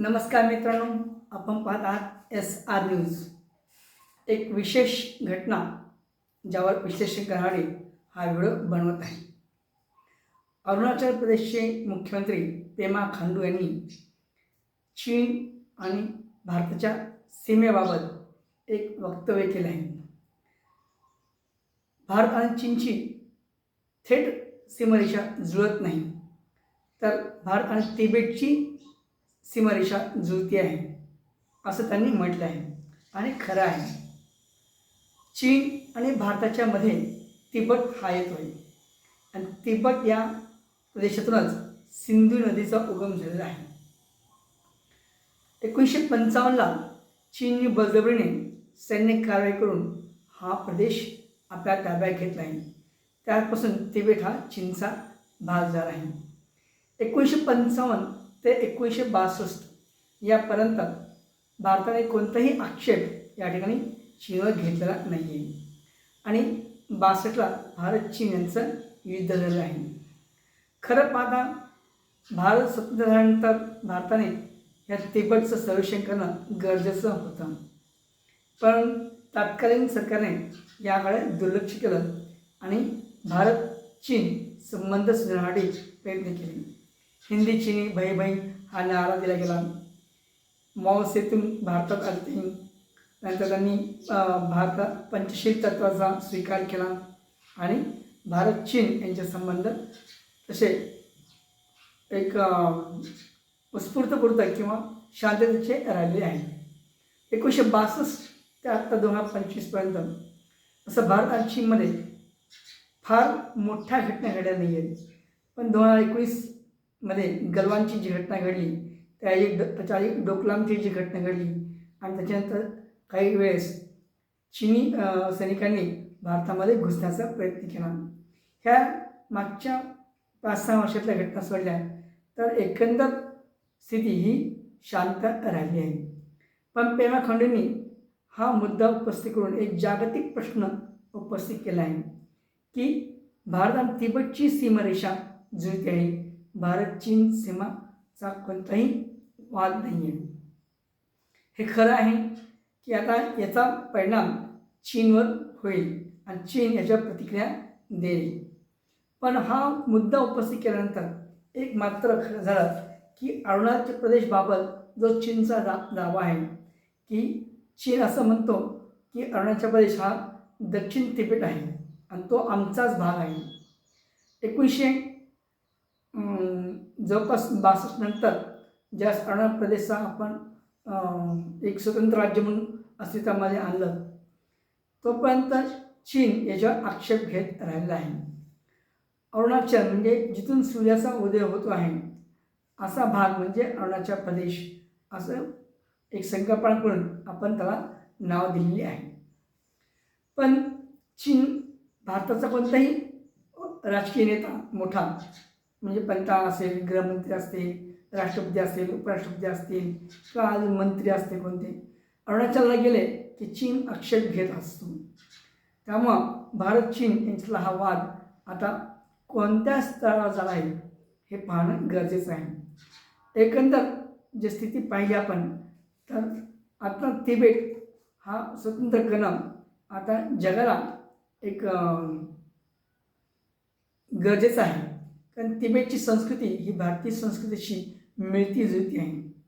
नमस्कार मित्रांनो आपण पाहत आहात एस आर न्यूज एक विशेष घटना ज्यावर विश्लेषण करणारे हा व्हिडिओ बनवत आहे. अरुणाचल प्रदेशचे मुख्यमंत्री पेमा खांडू यांनी चीन आणि भारताच्या सीमेबाबत एक वक्तव्य केलं आहे. भारत आणि चीनची थेट सीमारेषा जुळत नाही. तर भारत आणि तिबेटची सीमारेषा जुळती आहे. असं त्यांनी म्हटलं आहे. आणि खरं आहे. चीन आणि भारताच्या मध्ये तिबट हा येतो आहे आणि तिबट या प्रदेशातूनच सिंधू नदीचा उगम झालेला आहे. एकोणीसशे पंचावन्नला चीनने बळजबरीने सैन्य कारवाई करून हा प्रदेश आपल्या ताब्यात घेतला आहे. त्यापासून तिबेट हा चीनचा भाग झाला आहे. एकोणीसशे पंचावन्न ते एकोणीसशे बासष्ट यापर्यंत भारताने कोणताही आक्षेप या ठिकाणी चीनवर घेतलेला नाही आहे आणि बासष्टला भारत चीन यांचं युद्ध झालेलं आहे. खरं पाहता भारत स्वतंत्र झाल्यानंतर भारताने या तिबटचं सर्वेक्षण करणं गरजेचं होतं. पण तत्कालीन सरकारने याकडे दुर्लक्ष केलं आणि भारत चीन संबंध सुधारण्यासाठी प्रयत्न केले. हिंदी चीनी भाई बहीण हा नारा दिला गेला. माओ भारतात आले ते. नंतर त्यांनी भारतात पंचशील तत्वाचा स्वीकार केला आणि भारत चीन यांचे संबंध तसे एक उत्स्फूर्तपूर्त किंवा शांततेचे राहिले आहे. एकोणीसशे बासष्ट ते आत्ता दोन हजार पंचवीसपर्यंत असं भारत आणि चीनमध्ये फार मोठ्या घटना घडल्या नाही आहेत पण दोन हजार मध्ये गलवानची जी घटना घडली त्या एक ड त्याच्या एक डोकलामची जी घटना घडली आणि त्याच्यानंतर काही वेळेस चिनी सैनिकांनी भारतामध्ये घुसण्याचा प्रयत्न केला. ह्या मागच्या पाच सहा वर्षातल्या घटना सोडल्या तर एकंदर स्थिती ही शांत राहिली आहे. पण पेमा खंडूंनी हा मुद्दा उपस्थित करून एक जागतिक प्रश्न उपस्थित केला आहे की भारत आणि सीमारेषा जुळते आहे. भारत चीन सीमाचा कोणताही वाद नाही आहे हे खरं आहे की आता याचा परिणाम चीनवर होईल आणि चीन याच्या प्रतिक्रिया देईल. पण हा मुद्दा उपस्थित केल्यानंतर एक मात्र खरं झालं की अरुणाचल प्रदेशबाबत जो चीनचा दा दावा आहे की चीन असं म्हणतो की अरुणाचल प्रदेश हा दक्षिण तिबेट आहे आणि तो आमचाच भाग आहे. एकोणीसशे जवळपास बासष्ट नंतर ज्या अरुणाचल प्रदेशचा आपण एक स्वतंत्र राज्य म्हणून अस्तित्वामध्ये आणलं तोपर्यंत चीन याच्यावर आक्षेप घेत राहिलेला आहे. अरुणाचल म्हणजे जिथून सूर्याचा उदय होतो आहे असा भाग म्हणजे अरुणाचल प्रदेश असं एक संकल्पना करून आपण त्याला नाव दिलेले आहे. पण चीन भारताचा कोणताही राजकीय नेता मोठा म्हणजे पंतप्रधान असेल गृहमंत्री असतील राष्ट्रपती असतील उपराष्ट्रपती असतील किंवा अजून मंत्री असतील कोणते. अरुणाचलला गेले की चीन आक्षेप घेत असतो. त्यामुळं भारत चीन यांच्यातला हा वाद आता कोणत्या स्तरावर झाला आहे हे पाहणं गरजेचं आहे. एकंदर जे स्थिती पाहिली आपण तर आता तिबेट हा स्वतंत्र कणम आता जगाला एक गरजेचं आहे. कारण तिबेटची संस्कृती ही भारतीय संस्कृतीशी मिळती जुळती आहे.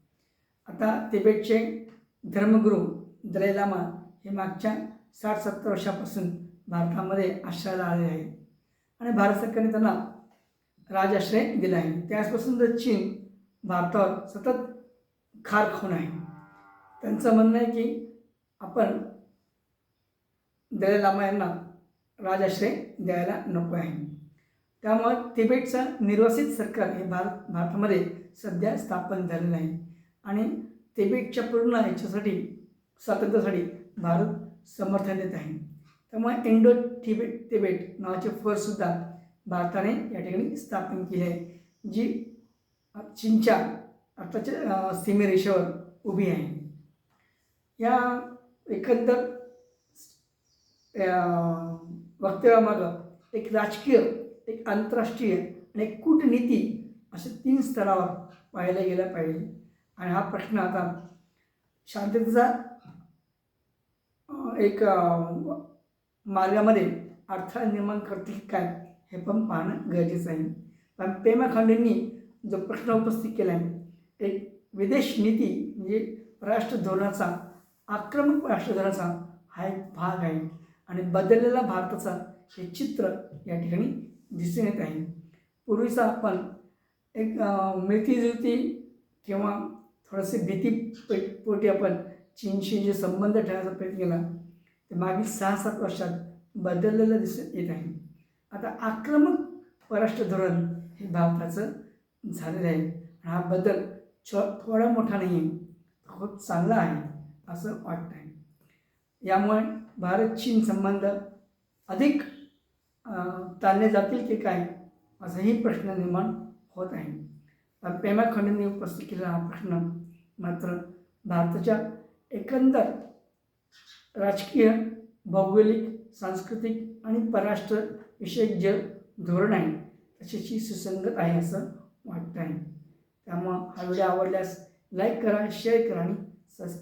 आता तिबेटचे धर्मगुरू दलाई लामा हे मागच्या साठ सत्तर वर्षापासून भारतामध्ये आश्रयाला आले आहेत. आणि भारत सरकारने त्यांना राजाश्रय दिला आहे. त्याचपासून तर चीन भारतावर सतत खार खाऊन आहे. त्यांचं म्हणणं आहे की आपण दलाई लामा यांना राजाश्रय द्यायला नको आहे. त्यामुळे तिबेटचं निर्वासित सरकार हे भारत भारतामध्ये सध्या स्थापन झालेलं आहे आणि तिबेटच्या पूर्ण ह्याच्यासाठी स्वातंत्र्यासाठी भारत समर्थन देत आहे. त्यामुळे इंडो तिबेट तिबेट नावाचे फोर्ससुद्धा भारताने या ठिकाणी स्थापन केली आहे. जी चीनच्या आताच्या सीमेरेषेवर उभी आहे. या एकंदर वक्तव्यामागं एक राजकीय एक आंतरराष्ट्रीय आणि एक कूटनीती असे तीन स्तरावर पाहायला गेला पाहिजे. आणि हा प्रश्न आता शांततेचा एक मार्गामध्ये अडथळा निर्माण करतील काय हे पण पाहणं गरजेचं आहे. पण पेमा खांडेंनी जो प्रश्न उपस्थित केला आहे एक विदेश नीती म्हणजे राष्ट्र धोरणाचा आक्रमक राष्ट्रधोरणाचा हा एक भाग आहे. आणि बदललेला भारताचा हे चित्र या ठिकाणी दिसून येत आहे. पूर्वीचा आपण एक मिळती जुळती किंवा थोडंसे भीती पोटी आपण चीनशी जे संबंध ठेवण्याचा प्रयत्न केला ते मागील सहा सात वर्षात बदललेलं दिसून येत आहे. आता आक्रमक परराष्ट्र धोरण हे भारताचं झालेलं आहे. आणि हा बदल छो थोडा मोठा नाही आहे खूप चांगला आहे असं वाटतं आहे यामुळे भारत चीन संबंध अधिक चालले ताणले जातील की काय? असाही प्रश्न निर्माण होत आहे. पेमा खंडेंनी उपस्थित केलेला हा प्रश्न. मात्र भारताच्या एकंदर राजकीय भौगोलिक सांस्कृतिक आणि परराष्ट्र विषयक जे धोरण आहे त्याच्याशी सुसंगत आहे असं वाटतं आहे त्यामुळं हा व्हिडिओ आवडल्यास लाईक करा शेअर करा आणि सबस्क्राईब